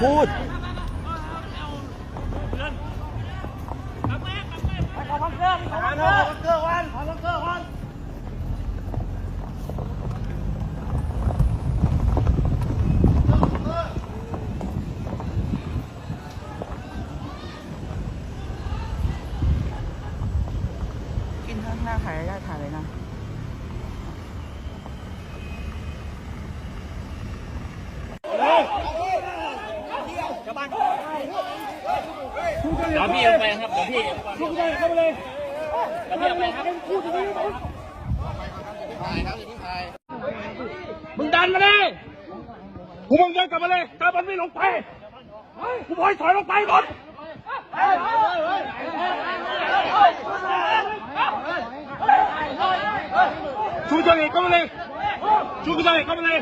พี่ก๊อตอย่าพูดกินข้างหน้าถ่ายได้ถ่ายเลยนะ เดี๋ยว พี่เอาไปครับเดี๋ยวพี่ลุกเลยเข้าไปเลยเดี๋ยวพี่เอาไปครับมึงดันมาเลยกูมึงเดินกลับมาเลยถ้ามันไม่ลงไปกูบอกให้ถอยลงไปก่อนชูเฉลี่ยเข้ามาเลยชูเฉลี่ยเข้ามาเลย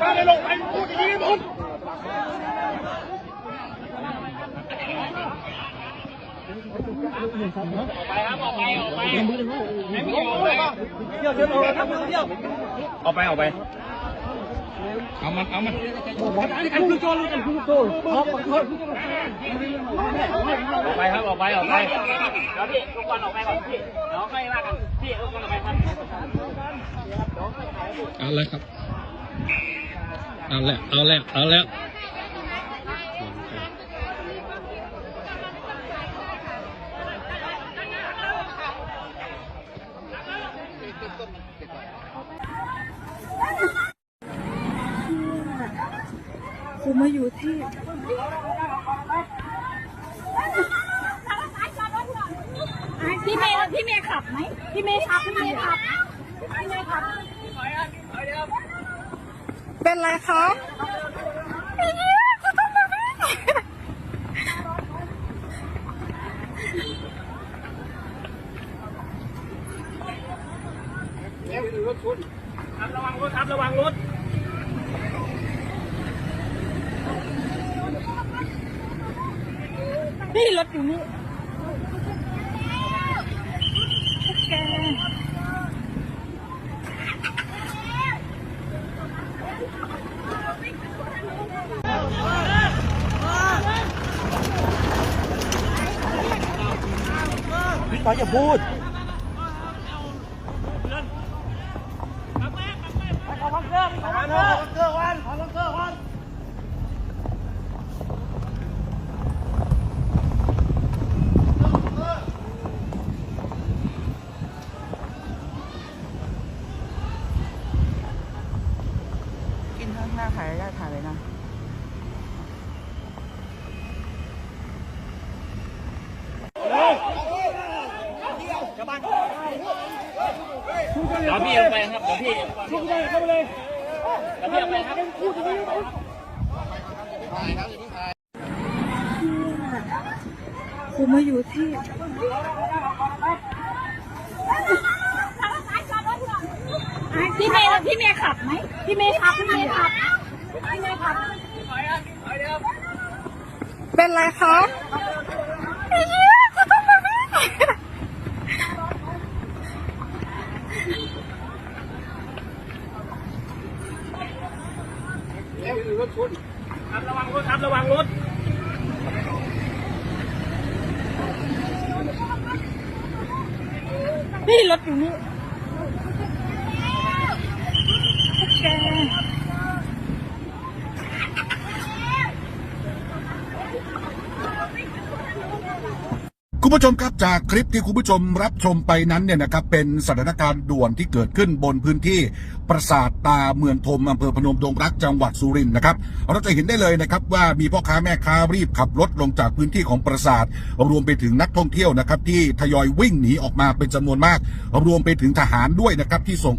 ถ้าไม่ลงไปพูดอย่างนี้หมด เอาไปเอาไป เอามันเอามันออโจรออกไปครับออกไปออกไปเดี๋ยวพี่ทุกคนออกไปก่อนพี่เดี๋ยวค่อยว่ากันพี่ทุกคนออกไปครับเอาเลยครับเอาแล้วเอาแล้วเอาแล้ว กูมาอยู่ที่พี่เมย์พี่เมย์ขับไหมพี่เมย์ขับพี่เมย์ขับพี่เมย์ขับ เป็นไรคะ ครับระวังรถครับระวังรถ นี่รถอยู่นี่พี่ก๊อตอย่าพูด กินข้างหน้าถ่ายได้ถ่ายเลยนะ เดี๋ยวพี่เอาไปครับเดี๋ยวพี่ลุกเลยเข้าไปเลยเดี๋ยวพี่เอาไปครับกูมาอยู่ที่พี่เมย์พี่เมย์ขับไหมพี่เมย์ขับพี่เมย์ขับพี่เมย์ขับเป็นไรคะ ครับระวังรถครับระวังรถนี่รถอยู่นี่แก คุณผู้ชมครับจากคลิปที่คุณผู้ชมรับชมไปนั้นเนี่ยนะครับเป็นสถานการณ์ด่วนที่เกิดขึ้นบนพื้นที่ปราสาทตาเมืองทมอำเภอพนมดงรักจังหวัดสุรินทร์นะครับเราจะเห็นได้เลยนะครับว่ามีพ่อค้าแม่ค้ารีบขับรถลงจากพื้นที่ของปราสาทรวมไปถึงนักท่องเที่ยวนะครับที่ทยอยวิ่งหนีออกมาเป็นจำนวนมาก รวมไปถึงทหารด้วยนะครับที่ส่ง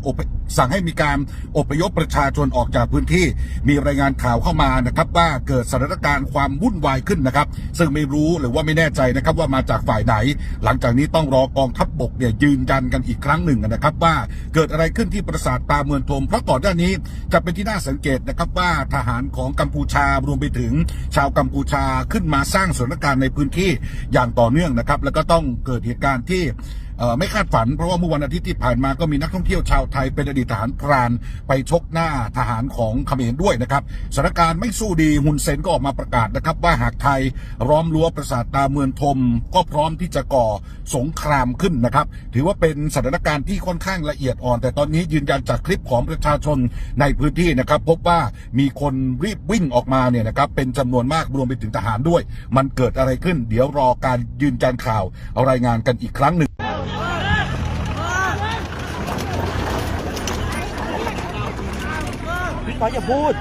สั่งให้มีการอพยพประชาชนออกจากพื้นที่ มีรายงานข่าวเข้ามานะครับว่าเกิดสถานการณ์ความวุ่นวายขึ้นนะครับซึ่งไม่รู้หรือว่าไม่แน่ใจนะครับว่ามาจากฝ่ายไหน หลังจากนี้ต้องรอกองทัพบบกเนี่ยยืนยันกันอีกครั้งหนึ่งนะครับ ว่าเกิดอะไรขึ้นที่ปราสาทตาเมืองทม เพราะก่อนหน้านี้จะเป็นที่น่าสังเกตนะครับว่าทหารของกัมพูชารวมไปถึง ชาวกัมพูชาขึ้นมาสร้างสถานการณ์ในพื้นที่อย่างต่อเนื่องนะครับ แล้วก็ต้องเกิดเหตุการณ์ที่ ไม่คาดฝันเพราะว่าเมื่อวันอาทิตย์ที่ผ่านมาก็มีนักท่องเที่ยวชาวไทยเป็นอดีตทหารพรานไปชกหน้าทหารของเขมรด้วยนะครับสถานการณ์ไม่สู้ดีฮุนเซนก็ออกมาประกาศนะครับ ว่าหากไทยล้อมรั้วปราสาทตาเมืองทม ก็พร้อมที่จะก่อสงครามขึ้นนะครับ ถือว่าเป็นสถานการณ์ที่ค่อนข้างละเอียดอ่อน แต่ตอนนี้ยืนยันจากคลิปของประชาชนในพื้นที่นะครับ พบว่ามีคนรีบวิ่งออกมาเนี่ยนะครับเป็นจำนวนมากรวมไปถึงทหารด้วย มันเกิดอะไรขึ้น เดี๋ยวรอการยืนยันข่าวเอารายงานกันอีกครั้งหนึ่ง พี่ป๋าอย่าพูด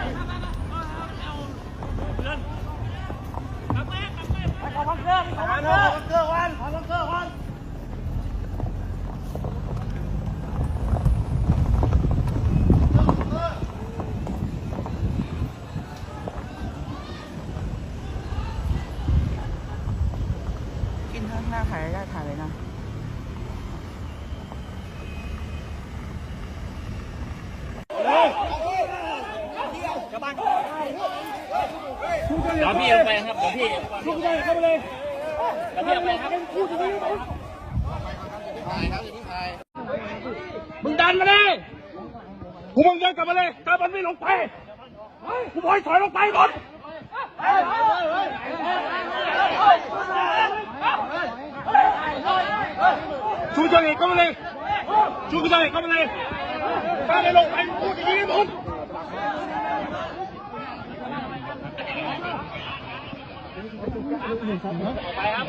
กินข้างหน้าถ่ายได้ถ่ายเลยนะ เดี๋ยว พี่เอาไปครับเดี๋ยวพี่ชุบได้เข้าไปเลยเดี๋ยวพี่เอาไปครับมึงดันมาเลยกูมึงเดินกลับมาเลยถ้ามันไม่ลงไปกูบอกให้ถอยลงไปก่อนชูจังเอกเข้ามาเลยชูจังเอกเข้ามาเลยถ้าไม่ลงไปกูจะยิงให้หมด ไปครับ อ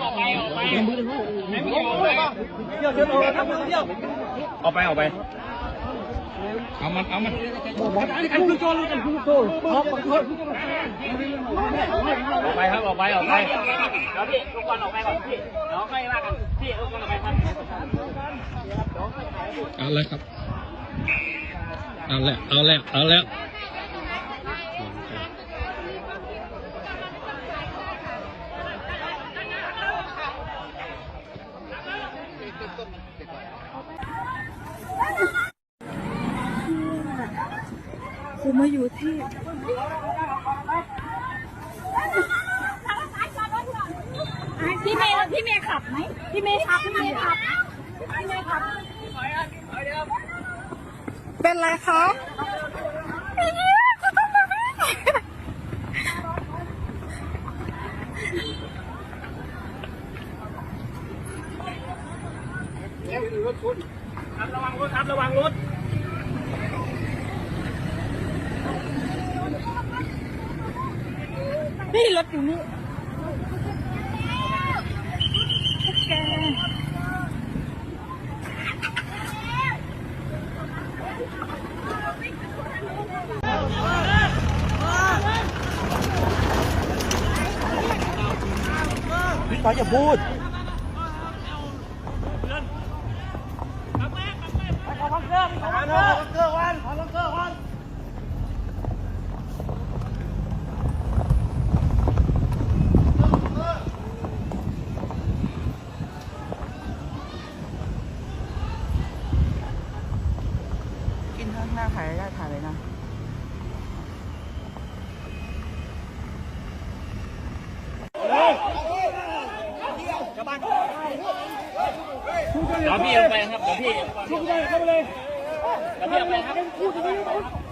อกไปออกไปให้มึงออกไปเที่ยวเที่ยวทำเที่ยวออกไปออกไป เอามันเอามันออโจรกันคือโจรออกไปครับออกไปออกไปเดี๋ยวพี่ทุกคนออกไปก่อนพี่เดี๋ยวค่อยว่ากันพี่ทุกคนออกไปครับเอาเลยครับ เอาแล้วเอาแล้วเอาแล้ว ครู มาอยู่ที่พี่เมย์พี่เมย์ขับไหมพี่เมย์ขับพี่เมย์ขับพี่เมย์ขับเป็นไรครับระวังรถครับระวังรถ นี่รถอยู่นี่พี่ป๋าอย่าพูดกินข้างหน้าถ่ายได้ถ่ายเลยนะ เดี๋ยวพี่ลงไปครับเดี๋ยวพี่ชุบได้เข้าไปเลยเดี๋ยวพี่ลงไปครับ